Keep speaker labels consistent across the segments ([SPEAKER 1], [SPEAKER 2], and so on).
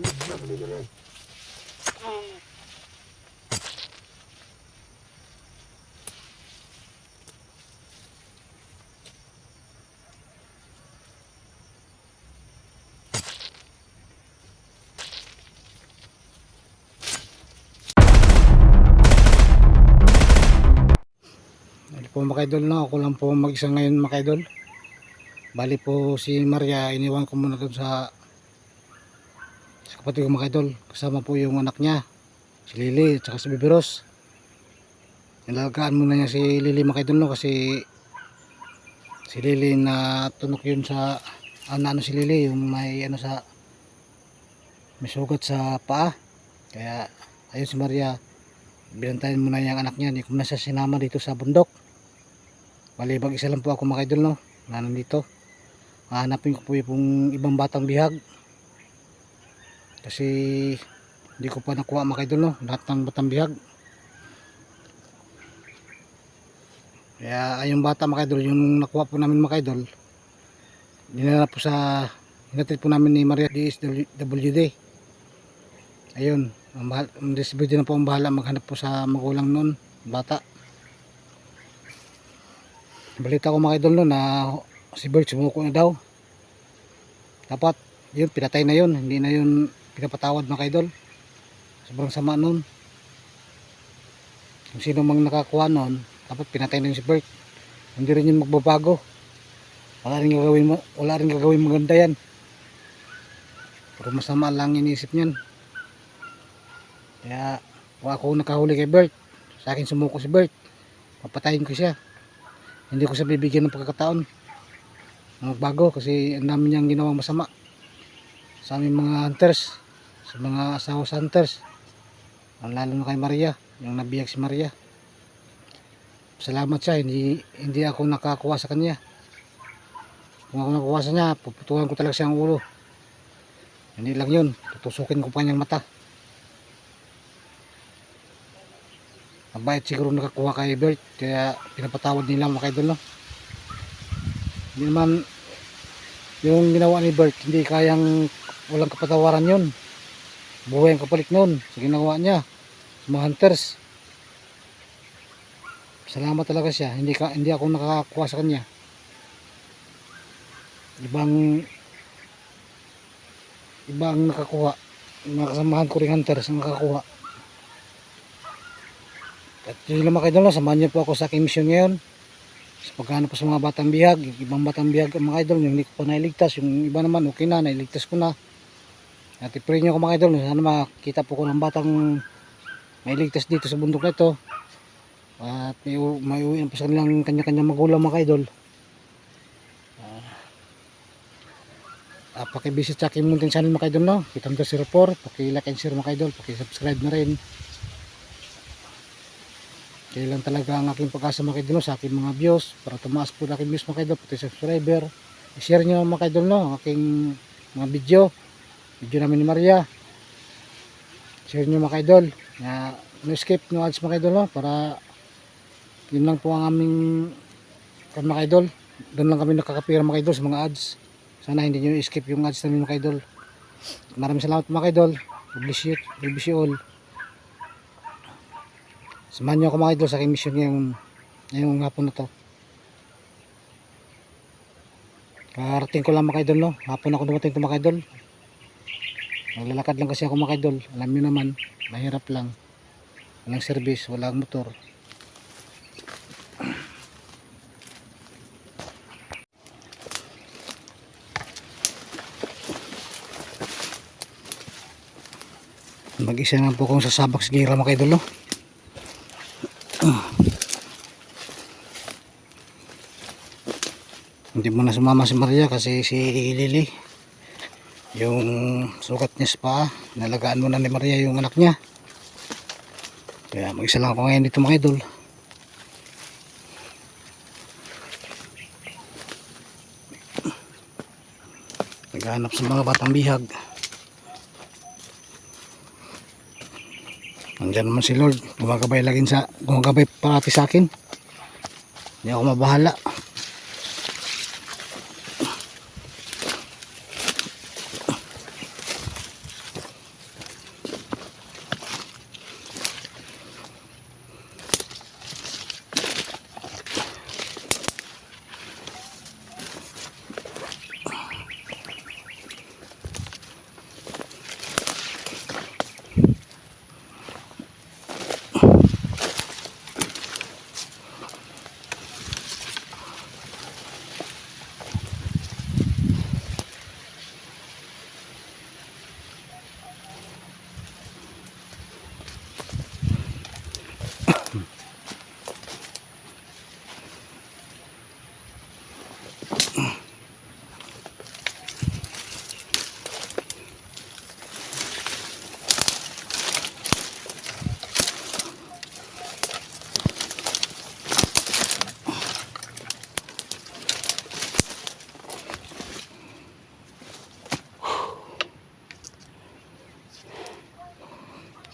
[SPEAKER 1] Bali po mga no, ako lang po mag-isa ngayon mga idol. Bali po si Maria, iniwan ko muna doon sa kapatid ko mga idol. Kasama po yung anak niya, si Lily at saka si Bibiros. Nilalagaan muna niya si Lily mga idol no kasi si Lily na tunok yun sa ano, ano si Lily yung may ano sa may sugat sa paa. Kaya ayun si Maria, binantayan muna niya ang anak niya. Hindi ko na siya sinama dito sa bundok. Bali, mag isa lang po ako mga idol, no? Na nandito. Hahanapin ko po yung ibang batang bihag. Kasi hindi ko pa nakuha mga idol, no? Lahat ng batang bihag. Kaya ayong bata mga yung nakuha po namin mga dinala po sa, hinatid po namin ni Maria DSWD. Ayun, ang bahal, DSWD na po ang bahala maghanap po sa magulang noon, bata balita ko mga idol no na si Bert sumuko na daw dapat yun pinatay na yun hindi na yun pinapatawad mga idol. Sobrang sama nun. Kung sino mang nakakuha nun dapat pinatay na si Bert. Hindi rin yun magbabago. Wala rin gagawin wala rin gagawin maganda yan. Pero masama lang iniisip niyan. Kaya kung ako nakahuli kay Bert sa akin sumuko si Bert papatayin ko siya. Hindi ko siya bibigyan ng pagkakataon magbago kasi ang dami niyang ginawang masama. Sa aming mga hunters sa mga asawa sa hunters lalo na kay Maria yung nabiyag si Maria. Salamat siya hindi, hindi ako nakakuha sa kanya. Kung ako nakuha sa niya puputuhan ko talaga siyang ulo. Hindi lang yun tutusukin ko pa niyang mata. Mabait siguro nakakuha kay Bert kaya pinapatawad nila mga idol no? Hindi naman yung ginawa ni Bert hindi kayang walang kapatawaran yun buhay ang kapalit nun. Sa ginawa niya. Sa mga hunters. Salamat talaga siya. Hindi, ka, hindi ako nakakuha sa kanya. Ibang ibang nakakuha. Mga ko rin hunters ang nakakuha. At yun lang mga idol, samahan niyo po ako sa aking mission ngayon. Sa pagkano po sa mga batang bihag, ibang batang bihag mga idol, yung hindi ko pa nailigtas, yung iba naman okay na, nailigtas ko na. At i-pray niyo ako mga idol, sana makita po ko ng batang mailigtas dito sa bundok na ito. At may, may uwi pa sa kanilang kanya-kanya magulang mga idol. Uh, pakivisit sa aking munting channel mga idol no. Kitang 04, paki-like and share mga idol, paki-subscribe na rin. Kailan talaga ang aking pag-asa mga kaidol sa aking mga views para tumaas po ang aking views mga kaidol pati subscriber. I-share nyo mga kaidol no, ang aking mga video. Video namin ni Maria. Share nyo mga kaidol. Na no skip no ads mga kaidol no para yun lang po ang aming kan mga kaidol. Doon lang kami nakakapira mga kaidol sa mga ads. Sana hindi nyo skip yung ads namin mga kaidol. Maraming salamat mga kaidol. God bless you, God bless you all. Samahan niyo ako mga idol sa aking mission ngayong, ngayong hapon na to. Karating ko lang mga idol no. Hapon ako dumating to mga idol. Naglalakad lang kasi ako mga idol. Alam niyo naman, mahirap lang. Walang service, walang motor. Mag-isa na po kung sasabak sa gira mga idol no. hindi mo na sumama si Maria kasi si Lily yung sugat niya sa paa nalagaan mo na ni Maria yung anak niya kaya mag isa lang ako ngayon dito mga idol naghahanap sa mga batang bihag Nandiyan naman si Lord. Gumagabay laging sa gumagabay parati sa akin. Hindi ako mabahala.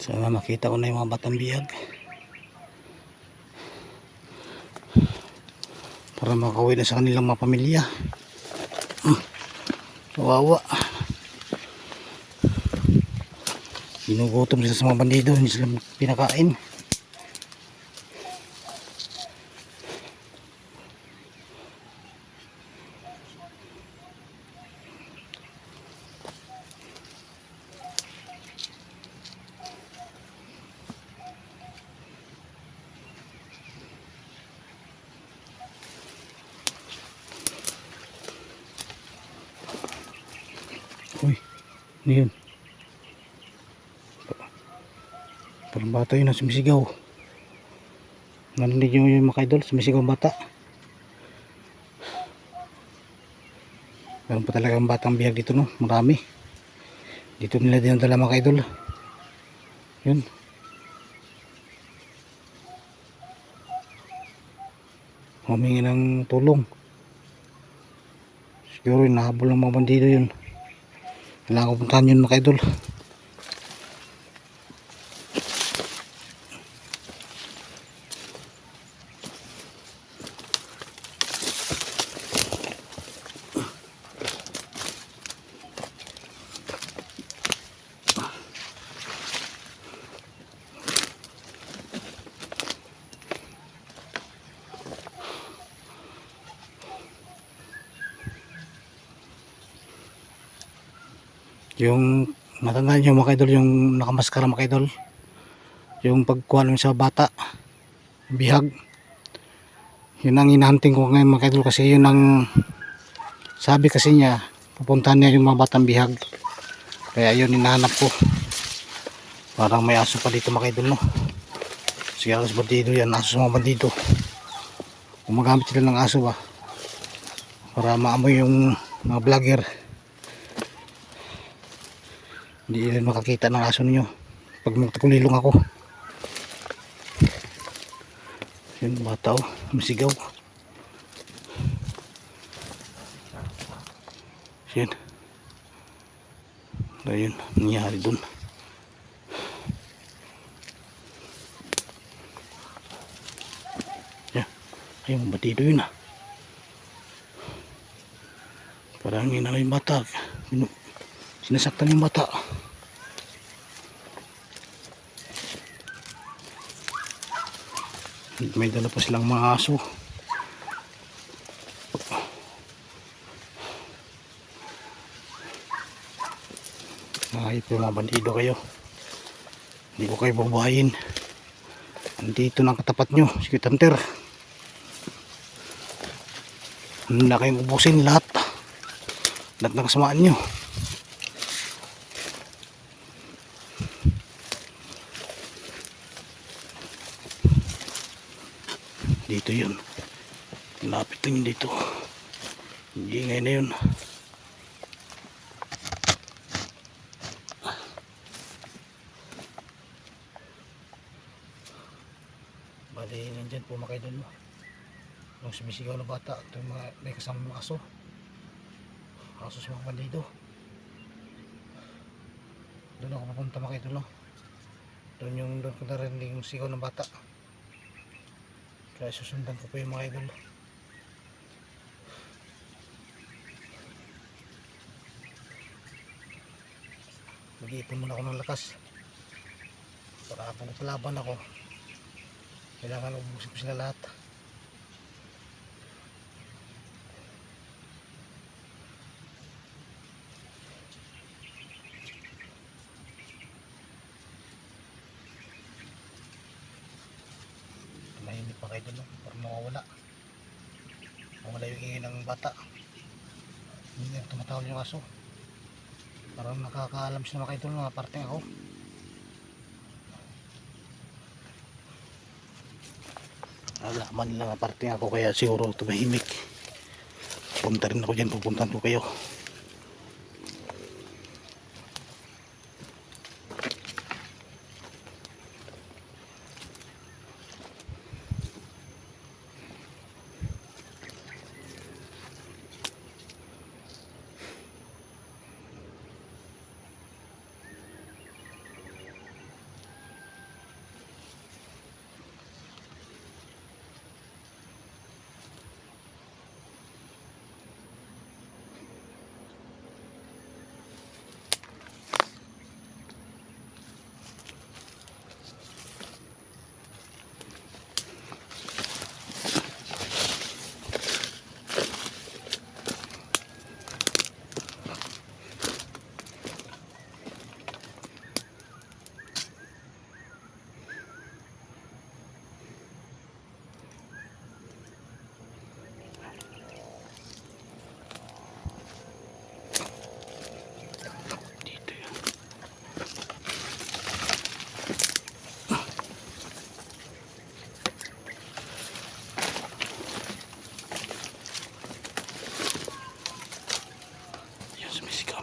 [SPEAKER 1] Sana makita ko na yung mga batang biyag. Para makauwi na sa kanilang mga pamilya. Hmm. Kawawa. Ginugutom sila sa mga bandido. Hindi sila pinakain. Ano yun? Parang bata yun na sumisigaw. Narinig nyo yung mga idol, sumisigaw bata. Meron pa talagang batang biyag dito no, marami. Dito nila dinadala mga idol. Yun. Humingi ng tulong. Siguro yung nahabol ng mga bandido yun. Kailangan ko puntahan yun mga idol. Yung matandaan nyo mga idol, yung nakamaskara mga idol. Yung pagkuha sa bata, bihag. Yun ang hinahunting ko ngayon mga idol kasi yun ang sabi kasi niya, pupuntahan niya yung mga batang bihag. Kaya yun hinahanap ko. Parang may aso pa dito mga idol no. Sige alas bandido yan, aso sa mga bandido. Gumagamit sila ng aso ba. Para maamoy yung mga vlogger hindi rin makakita ng aso ninyo. Pag magtakulilong ako. Yun bata o masigaw. Yun. Ayun nangyari dun. Yan. Ayun batido yun ah. Parang yung bata. Pinu- sinasaktan yung bata. May dala pa silang mga aso. Kahit yung mga bandido kayo. Hindi ko kayo babayin andito ng katapat nyo sige tanter. Hindi na kayong ubusin lahat. Lahat ng kasamaan nyo dito yun yun dito. Hindi ngayon na yun. Bali nandyan po mga idol mo yung sumisigaw na bata ito yung mga may kasama mga aso. Aso sa mga bandido. Doon ako papunta mga idol no? Doon yung doon ko narinig yung sigaw ng bata. Kaya susundan ko po yung mga idol. Mag-iipon muna ako ng lakas. Para kung palaban ako, kailangan ubusin ko sila lahat. Mahimik pa kayo doon, no? para mawawala. Mawala yung ingin ng bata. Hindi na tumatawal yung aso. Parang nakakaalam sila mga idol mga parting ako. Alaman nila nga parting ako kaya siguro tumahimik. Punta rin ako dyan, pupuntan ko kayo.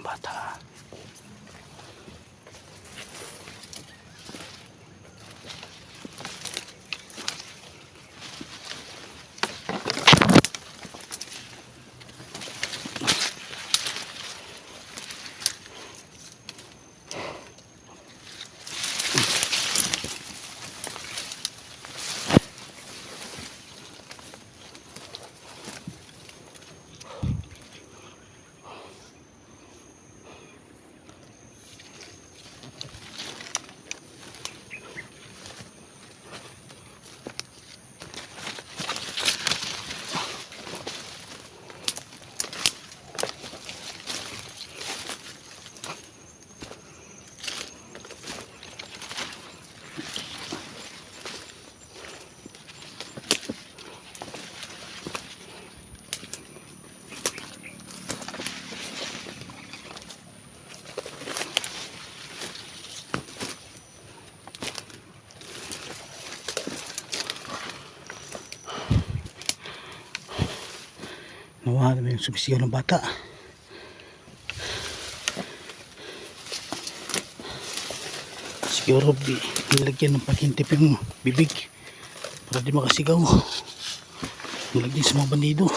[SPEAKER 1] batağı. Naman yung sumisigaw ng bata. Siguro bi, nilagyan ng pagintip yung bibig para di makasigaw. Nilagyan sa mga bandido.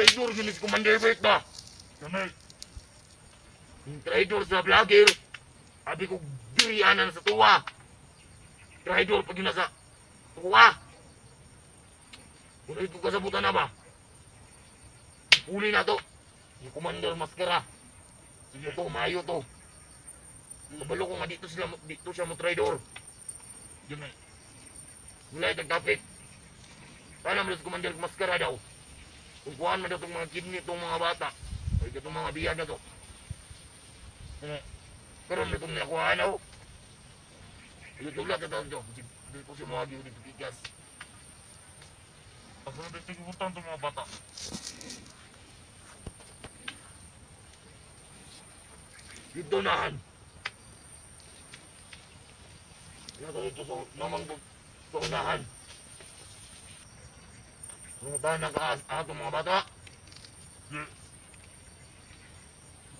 [SPEAKER 2] Traidor gini si Commander Bert ba? Kamay. Yung traidor sa vlogger. Abi ko dirianan sa tuwa. Traidor pag yun sa tuwa. Kung ito kasabutan na ba? Uli na to. Yung Commander Maskara. Sige to, mayo to. Kabalo ko nga dito sila, dito siya mo traidor. Yun ay. Wala itang kapit. Paano mo Commander Maskara daw? Kuhaan man na itong mga kidney itong mga bata o itong mga biyag na to eh, pero may itong nakuhaan na o ito tulad na ito hindi ko si mga giyo dito kikas Ako na dito kibutan itong mga bata Dito nahan Ito ito sa namang sa unahan Pumunta na ka ato mga bata.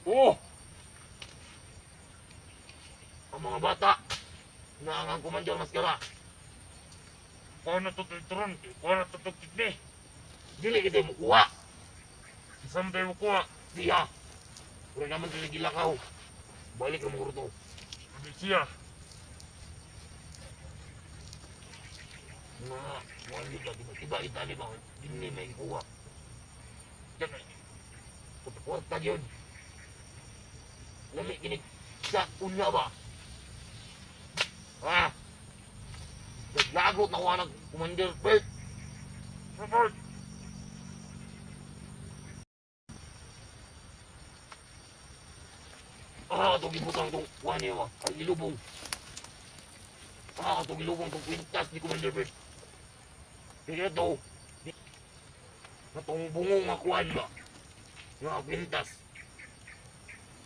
[SPEAKER 2] Oh! Ang mga bata na ang komandor maskara.
[SPEAKER 3] Kuha na to titron, kuha na to to kidney.
[SPEAKER 2] Dili kita mukuha.
[SPEAKER 3] Isang tayo mo kuha.
[SPEAKER 2] Diya. Pura naman sila gilakaw. Balik ang mga to.
[SPEAKER 3] Hindi siya.
[SPEAKER 2] Mga mga liga, di ba? Iba itali ba? Hindi may kuha.
[SPEAKER 3] Yan ay.
[SPEAKER 2] Kwarta yun. Lami kinig sa unya ba? Ha? Naglagot na ko ng Commander Bert.
[SPEAKER 3] Robert!
[SPEAKER 2] Ah, ito gibutang itong kuhan niya ba? Ay, ilubong. Ah, ito ilubong itong kwintas ni Commander Bert. Kaya ito, natong bungong nga kuhan ba? Nga kwintas.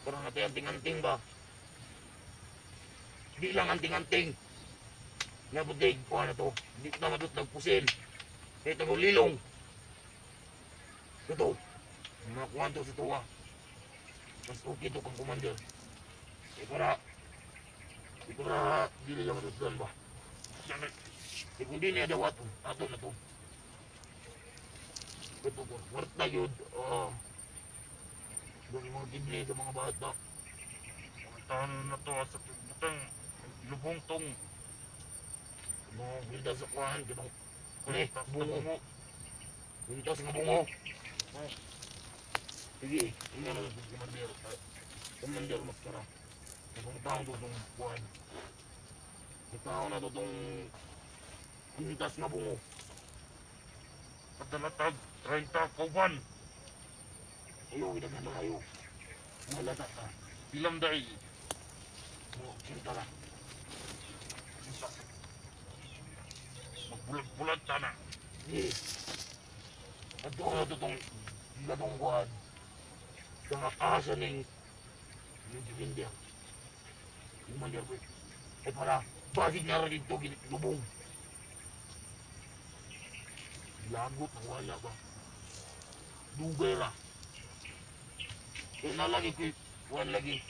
[SPEAKER 2] Parang natin anting-anting ba? Di lang anting-anting. Nga budig, kuhan na to. Di na madot nagpusil. Ito mo lilong. Ito. Mga kuhan to sa tuwa. Mas okay to kang commander. Eh para, eh para, dili lang matusdan ba? Eh kung di niya daw ato, ato na to. Ito po, worth na yun. Ah, doon yung mga kidney sa mga bata.
[SPEAKER 3] Tahan na to sa butang. Lubong tong.
[SPEAKER 2] Mga bilda sa kuhan, kitang
[SPEAKER 3] Kulit sa
[SPEAKER 2] bungo.
[SPEAKER 3] bungo.
[SPEAKER 2] Buntas nga bungo. Ah. Sige, tingnan na lang sa commander. Ah, Commander Maskara. Itong taon to itong kuhan. Itong taon na to buntas nga bungo.
[SPEAKER 3] Padalatag. 30 kauban.
[SPEAKER 2] Ayaw, idagan na kayo. Malata ka.
[SPEAKER 3] Ilam day.
[SPEAKER 2] Mo, sinta lang.
[SPEAKER 3] Isa. Magbulag-bulag ta na.
[SPEAKER 2] Sige. At doon na to itong gatong kuhan. Sa asa ning yung India. Yung Manjarbet. Eh para, bakit nga rin ito ginitubong? Lagot na wala ba? Dugay ra. Eh nalagi ko, kuhan lagi.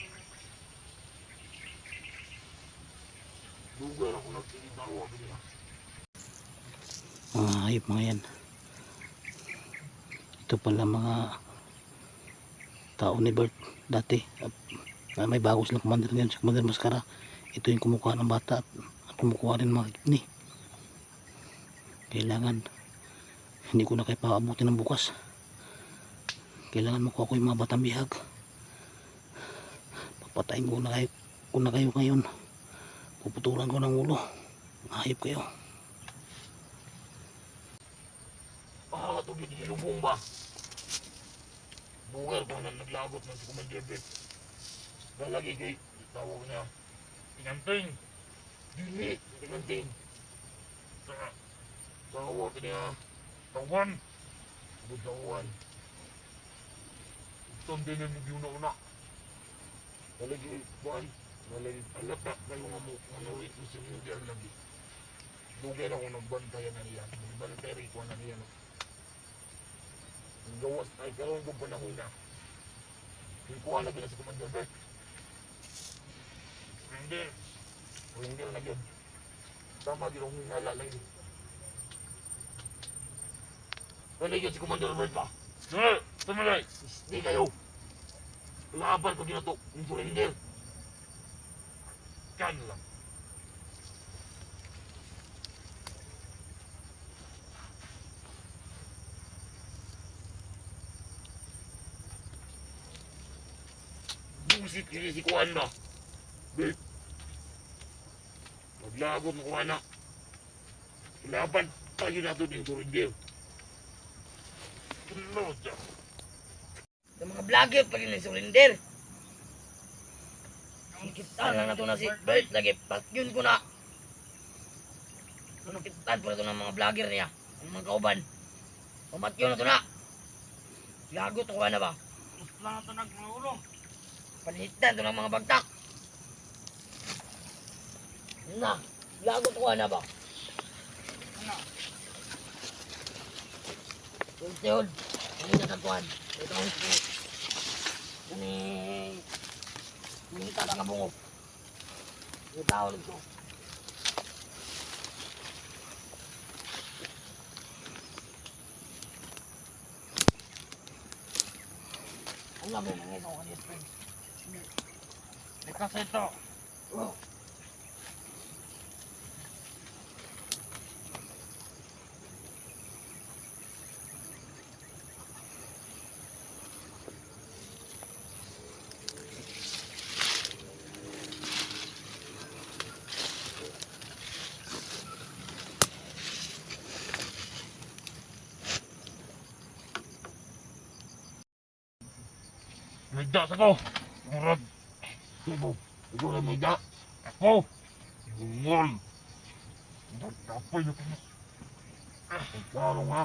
[SPEAKER 2] Dugay ra kung nagtitaro ako nila.
[SPEAKER 4] mga hayop mga yan ito pala mga tao ni Bert dati at ah, may bago silang commander ngayon si commander Mascara ito yung kumukuha ng bata at kumukuha rin ng mga kidney kailangan hindi ko na kayo paabutin ng bukas kailangan makuha ko yung mga batang bihag papatayin ko na kayo ko na kayo ngayon puputulan ko ng ulo hayop kayo
[SPEAKER 2] Ah, ito ginilubong ba? Bugar pa na naglagot ng Bet. Lalagi kay, tawag niya,
[SPEAKER 3] Inanting.
[SPEAKER 2] dili, tinanting.
[SPEAKER 3] Sa
[SPEAKER 2] Tawag niya,
[SPEAKER 3] kauban.
[SPEAKER 2] butawan.
[SPEAKER 3] Ito din yung una-una.
[SPEAKER 2] Lalagi, buwan, lalagi, alata, kayo nga mo, manulit mo sa Indian lagi. Dugay ako nagbantayan na niya. Nagbantay rin ko na niya. Ang gawas, ay karoon ko panahon na. Yung kuha na gina si Commander Bet.
[SPEAKER 3] Hindi.
[SPEAKER 2] Hindi na yun. Tama din ang hinala lang yun. Ano yun si Commander Robert ba?
[SPEAKER 3] Sir, tumalay.
[SPEAKER 2] Hindi kayo. Laban ko ginato. Yung surrender.
[SPEAKER 3] Kan lang.
[SPEAKER 2] Busit kini si Kuan ba? Bet. Maglagot mo Kuan na. Laban tayo na ito yung surrender.
[SPEAKER 5] Sa mga vlogger pa rin surrender. Kita na to na si Bert lagi. Pakyun ko na. Kitaan po na to ng mga vlogger niya. Ang mga kauban. Pamatyo na to na. Gago to ka na ba?
[SPEAKER 3] Gusto lang ito nagmulo.
[SPEAKER 5] Palitan to ng mga bagtak. Na. Gago to ka na ba? Tuntihod. Ano yung natatuan? Ito ang ito. Kani... Hindi tata nga bungok. Yung tao nito. Ang labi ng ito kanina.
[SPEAKER 3] Eh kasi ito.
[SPEAKER 1] May das ako. Murag.
[SPEAKER 2] Ikaw, ikaw na may da.
[SPEAKER 1] Ako. Bungol. Nagtapoy na ko.
[SPEAKER 2] Ikaw nga.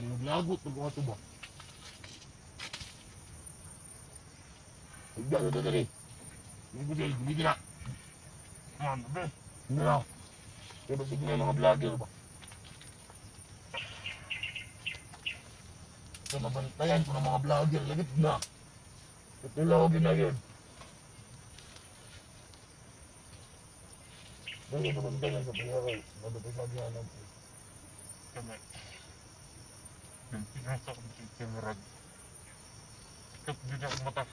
[SPEAKER 2] Naglagot ng mga tuba. Higda na dali. Hindi ko hindi na.
[SPEAKER 1] Man, be.
[SPEAKER 2] Hindi na. Ba sige na mga vlogger ba? Sa mabantayan ko ng mga vlogger, lagit na. Katulogin na yun. Dahil nabantayan sa pagkakay, madapasabihan ng
[SPEAKER 1] Kami. Yung pinasa ko si Timurag. Sikat din ako mata.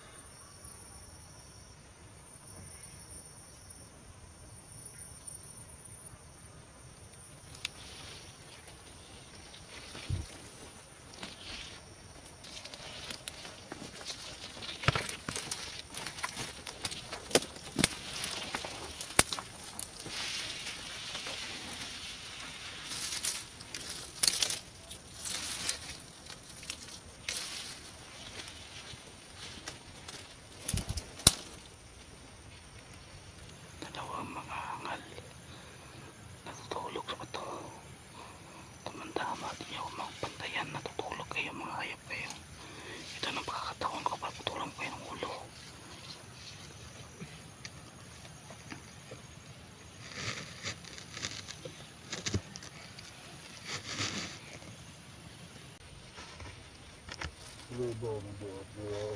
[SPEAKER 3] good bubble bath, yeah.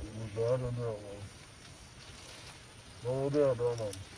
[SPEAKER 3] It was right that one.
[SPEAKER 2] All down, down.